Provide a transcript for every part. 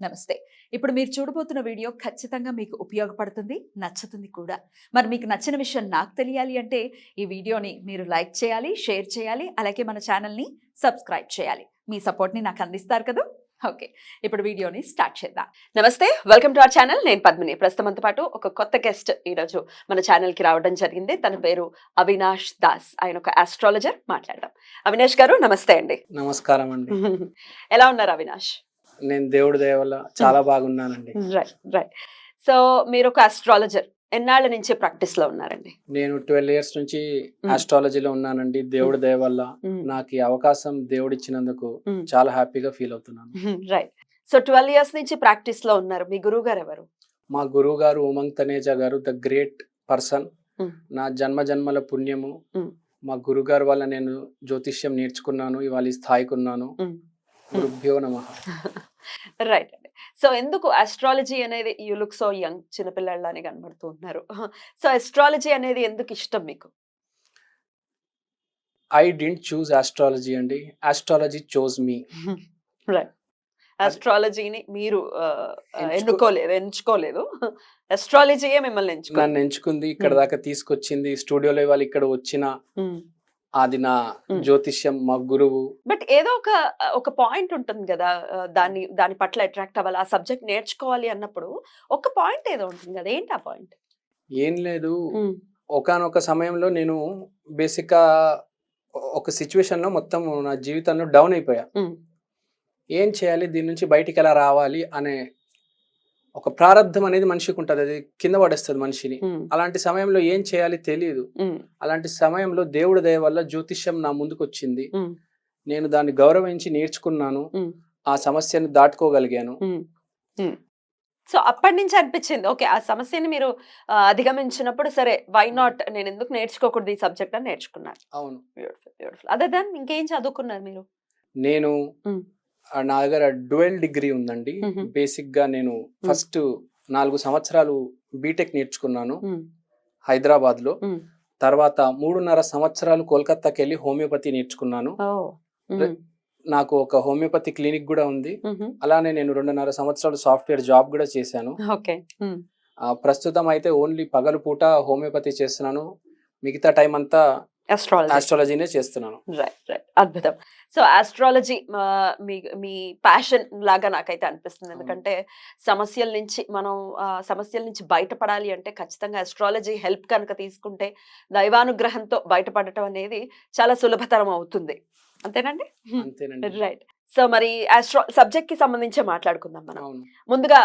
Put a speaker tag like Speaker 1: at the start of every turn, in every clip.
Speaker 1: నమస్తే. ఇప్పుడు మీరు చూడబోతున్న వీడియో ఖచ్చితంగా మీకు ఉపయోగపడుతుంది నచ్చుతుంది కూడా. మరి మీకు నచ్చిన విషయం నాకు తెలియాలి అంటే ఈ వీడియోని మీరు లైక్ చేయాలి షేర్ చేయాలి అలాగే మన ఛానల్ని సబ్స్క్రైబ్ చేయాలి. మీ సపోర్ట్ని నాకు అందిస్తారు కదా? ఓకే. ఇప్పుడు వీడియోని స్టార్ట్ చేద్దాం. నమస్తే వెల్కమ్ టు అవర్ ఛానల్. నేను పద్మిని. ప్రస్తుతంతో పాటు ఒక కొత్త గెస్ట్ ఈరోజు మన ఛానల్కి రావడం జరిగింది. తన పేరు అవినాష్ దాస్. ఆయన ఒక ఆస్ట్రాలజర్ మాట్లాడదాం. అవినాష్ గారు నమస్తే అండి.
Speaker 2: నమస్కారం అండి.
Speaker 1: ఎలా ఉన్నారు అవినాష్?
Speaker 2: నేను దేవుడి దయ వల్ల చాలా బాగున్నానండి.
Speaker 1: రైట్ రైట్ సో మీరు ఒక ఆస్ట్రాలజర్ ఎన్నాళ్ళ నుంచి ప్రాక్టీస్లో ఉన్నారండి?
Speaker 2: నేను ట్వెల్వ్ ఇయర్స్ నుంచి ఆస్ట్రాలజీలో ఉన్నానండి. దేవుడి దయ వల్ల నాకు ఈ అవకాశం దేవుడు ఇచ్చినందుకు. చాలా హ్యాపీగా ఫీల్ అవుతున్నాను.
Speaker 1: రైట్ సో ట్వెల్వ్ ఇయర్స్ నుంచి ప్రాక్టీస్లో ఉన్నారు. మీ గురువు గారు ఎవరు
Speaker 2: మా గురువు గారు ఉమంగ్ తనేజా గారు ద గ్రేట్ పర్సన్. నా జన్మ జన్మల పుణ్యము. మా గురుగారు వల్ల నేను జ్యోతిష్యం నేర్చుకున్నాను. ఇవాళ స్థాయికి ఉన్నాను. గురుభ్యో నమ.
Speaker 1: రైట్ అండి. సో ఎందుకు ఆస్ట్రాలజీ అనేది యూ లుక్ సో యంగ్ చిన్నపిల్లలని కనబడుతూ ఉన్నారు? సో ఆస్ట్రాలజీ అనేది ఎందుకు ఇష్టం మీకు?
Speaker 2: ఐ డింట్ చూజ్ ఆస్ట్రాలజీ అండి. ఆస్ట్రాలజీ చోజ్ మీ
Speaker 1: రైట్ ఆస్ట్రాలజీని మీరు ఎన్నుకోలేదు ఎంచుకోలేదు. ఆస్ట్రాలజీయే మిమ్మల్ని
Speaker 2: నన్ను
Speaker 1: ఎంచుకోలేదు
Speaker 2: ఎంచుకుంది ఇక్కడ. దాకా తీసుకొచ్చింది స్టూడియోలో ఇవాళ ఇక్కడ వచ్చిన అది నా. జ్యోతిష్యం మా గురువు.
Speaker 1: బట్ ఏదో ఒక ఒక పాయింట్ ఉంటుంది కదా దాన్ని దాని పట్ల అట్రాక్ట్ అవ్వాలి ఆ సబ్జెక్ట్ నేర్చుకోవాలి అన్నప్పుడు ఒక పాయింట్ ఏదో ఉంటుంది కదా ఏంటి ఆ పాయింట్
Speaker 2: ఏం లేదు. ఒకానొక సమయంలో నేను బేసిక్గా ఒక సిచ్యువేషన్లో మొత్తం నా జీవితంలో డౌన్ అయిపోయా. ఏం చేయాలి దీని నుంచి బయటికి ఎలా రావాలి అనే ఒక ప్రారంధం అనేది మనిషికి ఉంటుంది. అది కింద పడేస్తుంది మనిషిని. అలాంటి సమయంలో ఏం చేయాలి తెలియదు అలాంటి సమయంలో దేవుడి దయ వల్ల జ్యోతిష్యం నా ముందుకు వచ్చింది నేను దాన్ని గౌరవించి నేర్చుకున్నాను. ఆ సమస్యను దాటుకోగలిగాను.
Speaker 1: సో అప్పటి నుంచి అనిపించింది. ఓకే ఆ సమస్యని మీరు అధిగమించినప్పుడు సరే వై నాట్ నేను ఎందుకు నేర్చుకోకూడదు ఈ సబ్జెక్ట్ అని నేర్చుకున్నారు.
Speaker 2: అవును.
Speaker 1: బ్యూటిఫుల్ బ్యూటిఫుల్ అదే దాన్ని ఇంకేం చదువుకున్నారు మీరు?
Speaker 2: నేను నా దగ్గర డ్యువెల్ డిగ్రీ ఉందండి. బేసిక్గా నేను ఫస్ట్ నాలుగు సంవత్సరాలు బీటెక్ నేర్చుకున్నాను
Speaker 1: హైదరాబాద్లో.
Speaker 2: తర్వాత మూడున్నర సంవత్సరాలు కోల్కతాకి వెళ్ళి హోమియోపతి నేర్చుకున్నాను. నాకు ఒక హోమియోపతి క్లినిక్ కూడా ఉంది. అలానే నేను రెండున్నర సంవత్సరాలు సాఫ్ట్వేర్ జాబ్ కూడా చేశాను. ప్రస్తుతం అయితే ఓన్లీ పగలు పూట హోమియోపతి చేస్తున్నాను. మిగతా టైం అంతా ఆస్ట్రాలజీనే చేస్తున్నాను.
Speaker 1: రైట్ రైట్ అద్భుతం. సో ఆస్ట్రాలజీ మీ మీ ప్యాషన్ లాగా నాకైతే అనిపిస్తుంది. ఎందుకంటే సమస్యల నుంచి మనం సమస్యల నుంచి బయటపడాలి అంటే ఖచ్చితంగా ఆస్ట్రాలజీ హెల్ప్ కనుక తీసుకుంటే దైవానుగ్రహంతో బయటపడటం అనేది చాలా సులభతరం అవుతుంది. అంతేనండి?
Speaker 2: అంతేనండి.
Speaker 1: రైట్ సో మరి ఆస్ట్రో సబ్జెక్ట్కి సంబంధించి మాట్లాడుకుందాం మనం. ముందుగా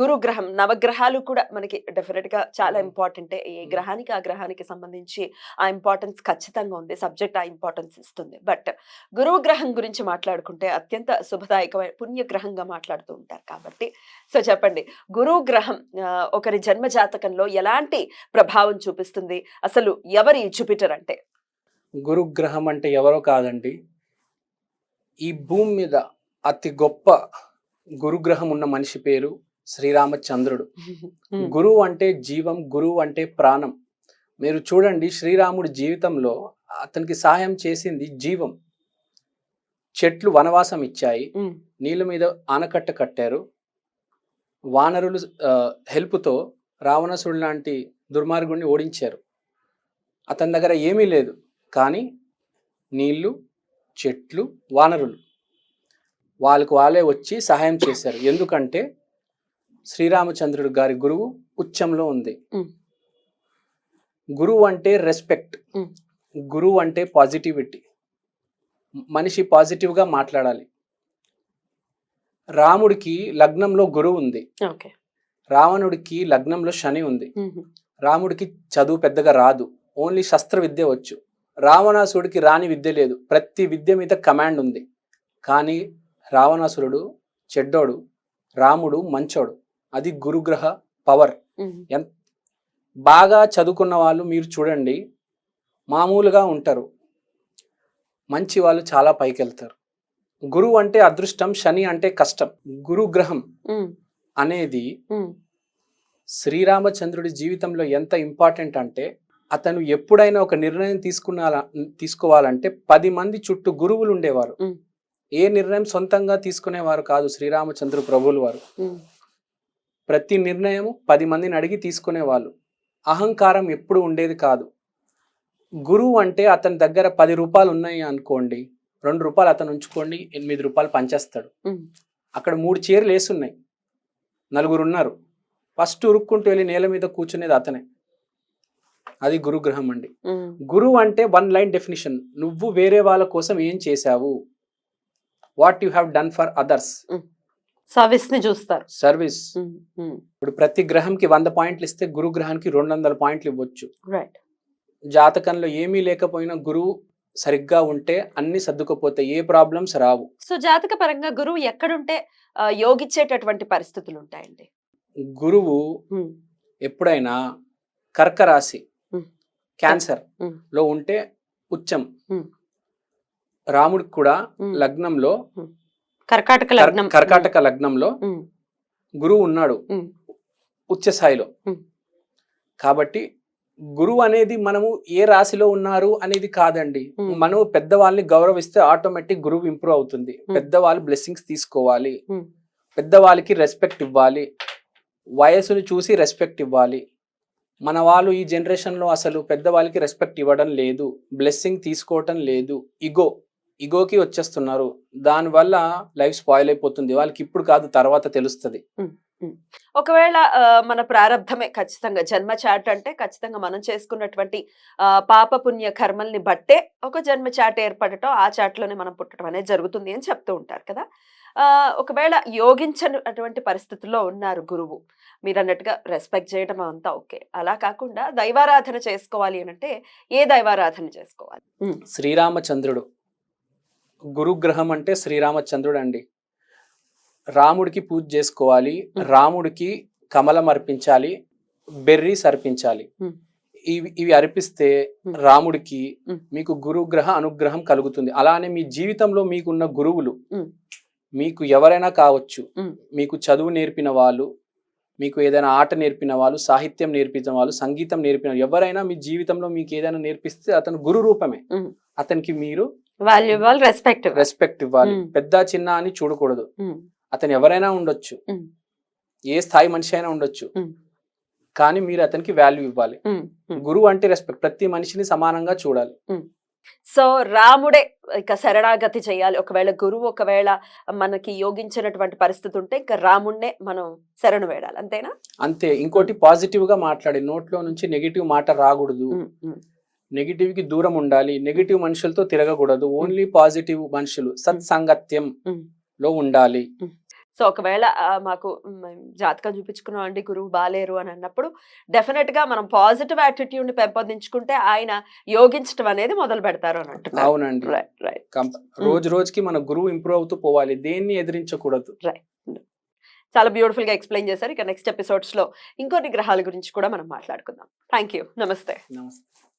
Speaker 1: గురు గ్రహం నవగ్రహాలు కూడా మనకి డెఫినెట్గా చాలా. ఇంపార్టెంట్ ఏ. గ్రహానికి ఆ గ్రహానికి సంబంధించి ఆ ఇంపార్టెన్స్ ఖచ్చితంగా ఉంది. సబ్జెక్ట్ ఆ ఇంపార్టెన్స్ ఇస్తుంది. బట్ గురువు గ్రహం గురించి మాట్లాడుకుంటే అత్యంత శుభదాయకమైన పుణ్య గ్రహంగా మాట్లాడుతూ ఉంటారు కాబట్టి. సో చెప్పండి గురువు గ్రహం ఒకరి జన్మ జాతకంలో ఎలాంటి ప్రభావం చూపిస్తుంది? అసలు ఎవరి జూపిటర్ అంటే?
Speaker 2: గురుగ్రహం అంటే ఎవరో కాదండి. ఈ భూమి మీద అతి గొప్ప గురుగ్రహం ఉన్న మనిషి పేరు శ్రీరామచంద్రుడు. గురువు అంటే జీవం గురువు అంటే ప్రాణం. మీరు చూడండి శ్రీరాముడి జీవితంలో అతనికి సహాయం చేసింది జీవం. చెట్లు వనవాసం ఇచ్చాయి. నీళ్ళ మీద ఆనకట్ట కట్టారు. వానరులు హెల్ప్తో రావణసుడు లాంటి దుర్మార్గుడిని ఓడించారు. అతని దగ్గర ఏమీ లేదు. కానీ నీళ్ళు చెట్లు వానరులు. వాళ్ళకు వాళ్ళే వచ్చి సహాయం చేశారు. ఎందుకంటే శ్రీరామచంద్రుడు గారి గురువు ఉచ్చంలో ఉంది. గురువు అంటే రెస్పెక్ట్. గురువు అంటే పాజిటివిటీ. మనిషి పాజిటివ్గా మాట్లాడాలి. రాముడికి లగ్నంలో గురువు ఉంది.
Speaker 1: ఓకే.
Speaker 2: రావణుడికి లగ్నంలో శని ఉంది. రాముడికి చదువు పెద్దగా రాదు. ఓన్లీ శస్త్ర విద్య వచ్చు. రావణాసురుడికి రాని విద్య లేదు. ప్రతి విద్య మీద కమాండ్ ఉంది. కానీ రావణాసురుడు చెడ్డోడు రాముడు మంచోడు. అది గురుగ్రహ పవర్. బాగా చదువుకున్న వాళ్ళు మీరు చూడండి. మామూలుగా ఉంటారు. మంచి వాళ్ళు చాలా పైకి వెళ్తారు గురువు అంటే అదృష్టం శని అంటే కష్టం. గురుగ్రహం అనేది శ్రీరామచంద్రుడి జీవితంలో ఎంత ఇంపార్టెంట్ అంటే అతను ఎప్పుడైనా ఒక నిర్ణయం తీసుకున్నా తీసుకోవాలంటే పది మంది చుట్టూ గురువులు ఉండేవారు. ఏ నిర్ణయం సొంతంగా తీసుకునేవారు కాదు శ్రీరామచంద్ర ప్రభువులు వారు. ప్రతి నిర్ణయం పది మందిని అడిగి తీసుకునేవాళ్ళు. అహంకారం ఎప్పుడు ఉండేది కాదు. గురువు అంటే అతని దగ్గర పది రూపాయలు ఉన్నాయి అనుకోండి రెండు రూపాయలు అతను ఉంచుకోండి ఎనిమిది రూపాయలు పంచేస్తాడు. అక్కడ మూడు చీరలు వేసున్నాయి నలుగురు ఉన్నారు. ఫస్ట్ ఉరుక్కుంటూ వెళ్ళి నేల మీద కూర్చునేది అతనే. అది గురుగ్రహం అండి. గురువు అంటే వన్ లైన్ డెఫినిషన్. నువ్వు వేరే వాళ్ళ కోసం ఏం చేశావు? What you have done for others?
Speaker 1: సర్వీస్ని చూస్తారు.
Speaker 2: సర్వీస్. ఇప్పుడు ప్రతి గ్రహంకి వంద పాయింట్లు ఇస్తే గురు గ్రహానికి రెండు వందల పాయింట్లు ఇవ్వచ్చు.
Speaker 1: రైట్
Speaker 2: జాతకంలో ఏమీ లేకపోయినా గురువు సరిగ్గా ఉంటే అన్ని సర్దుకుపోతాయి. ఏ ప్రాబ్లమ్స్ రావు.
Speaker 1: సో జాతక పరంగా గురువు ఎక్కడుంటే యోగిచ్చేటటువంటి పరిస్థితులు ఉంటాయండి.
Speaker 2: గురువు ఎప్పుడైనా కర్క రాశి
Speaker 1: Hmm.
Speaker 2: క్యాన్సర్. లో ఉంటే ఉచ్చం. రాముడికి కూడా. లగ్నంలో
Speaker 1: కర్కాటక
Speaker 2: కర్-
Speaker 1: లగ్నం
Speaker 2: కర్కాటక లగ్నంలో గురువు ఉన్నాడు ఉచ్చ స్థాయిలో. కాబట్టి గురువు అనేది మనము ఏ రాశిలో ఉన్నారు అనేది కాదండి. మనం పెద్దవాళ్ళని గౌరవిస్తే ఆటోమేటిక్ గురువు ఇంప్రూవ్ అవుతుంది. పెద్దవాళ్ళు బ్లెస్సింగ్స్ తీసుకోవాలి. పెద్దవాళ్ళకి రెస్పెక్ట్ ఇవ్వాలి వయసుని చూసి రెస్పెక్ట్ ఇవ్వాలి మన వాళ్ళు ఈ జనరేషన్లో అసలు పెద్దవాళ్ళకి రెస్పెక్ట్ ఇవ్వడం లేదు బ్లెస్సింగ్ తీసుకోవటం లేదు. ఇగో ఇగోకి వచ్చేస్తున్నారు. దానివల్ల లైఫ్ స్పాయిల్ అయిపోతుంది. వాళ్ళకి ఇప్పుడు కాదు తర్వాత తెలుస్తుంది.
Speaker 1: ఒకవేళ మన ప్రారంధమే ఖచ్చితంగా జన్మ చాట్ అంటే ఖచ్చితంగా మనం చేసుకున్నటువంటి పాప పుణ్య కర్మల్ని బట్టే ఒక జన్మ చాట్ ఏర్పడటం ఆ చాట్లోనే మనం పుట్టడం అనేది జరుగుతుంది అని చెప్తూ ఉంటారు కదా. ఒకవేళ యోగించనటువంటి పరిస్థితుల్లో ఉన్నారు గురువు మీరు అన్నట్టుగా రెస్పెక్ట్ చేయడం అంతా ఓకే అలా కాకుండా దైవారాధన చేసుకోవాలి అని అంటే ఏ దైవారాధన చేసుకోవాలి
Speaker 2: శ్రీరామచంద్రుడు గురుగ్రహం అంటే శ్రీరామచంద్రుడు అండి రాముడికి పూజ చేసుకోవాలి. రాముడికి కమలం అర్పించాలి బెర్రీస్ అర్పించాలి. ఇవి ఇవి అర్పిస్తే. రాముడికి. మీకు గురుగ్రహ అనుగ్రహం కలుగుతుంది అలానే మీ జీవితంలో మీకున్న గురువులు. మీకు ఎవరైనా కావచ్చు. మీకు చదువు నేర్పిన వాళ్ళు మీకు ఏదైనా ఆట నేర్పిన వాళ్ళు సాహిత్యం నేర్పించిన వాళ్ళు సంగీతం నేర్పిన వాళ్ళు, ఎవరైనా మీ జీవితంలో మీకు ఏదైనా నేర్పిస్తే అతను గురు రూపమే. అతనికి మీరు
Speaker 1: వాల్యుబుల్ రెస్పెక్ట్
Speaker 2: రెస్పెక్ట్ ఇవ్వాలి. పెద్ద చిన్న అని చూడకూడదు. అతను ఎవరైనా ఉండొచ్చు. ఏ స్థాయి మనిషి అయినా ఉండొచ్చు. కానీ మీరు అతనికి వాల్యూ ఇవ్వాలి. గురువు అంటే రెస్పెక్ట్ ప్రతి మనిషిని సమానంగా చూడాలి.
Speaker 1: సో రాముడే ఇక శరణాగతి చేయాలి. ఒకవేళ గురువు ఒకవేళ మనకి యోగించినటువంటి పరిస్థితి ఉంటే ఇంకా రాముడినే మనం శరణు వేడాలి. అంతేనా?
Speaker 2: అంతే. ఇంకోటి పాజిటివ్గా మాట్లాడి నోట్లో నుంచి నెగిటివ్ మాట రాకూడదు. నెగిటివ్కి దూరం ఉండాలి. నెగిటివ్ మనుషులతో తిరగకూడదు. ఓన్లీ పాజిటివ్ మనుషులు సత్సంగత్యం. లో ఉండాలి.
Speaker 1: సో ఒకవేళ మాకు జాతకం చూపించుకున్నాం అండి గురువు బాలేరు అని అన్నప్పుడు డెఫినెట్గా మనం పాజిటివ్ యాటిట్యూడ్ని పెంపొందించుకుంటే ఆయన యోగించడం అనేది మొదలు పెడతారు అని అంటున్నారు.
Speaker 2: అవునండి.
Speaker 1: Right right.
Speaker 2: రోజు రోజుకి మన గురువు ఇంప్రూవ్ అవుతూ పోవాలి. దేన్ని ఎదిరించకూడదు.
Speaker 1: చాలా బ్యూటిఫుల్గా ఎక్స్ప్లెయిన్ చేశారు. ఇక నెక్స్ట్ ఎపిసోడ్స్లో ఇంకొన్ని గ్రహాల గురించి కూడా మనం మాట్లాడుకుందాం. థ్యాంక్ యూ నమస్తే.
Speaker 2: నమస్తే.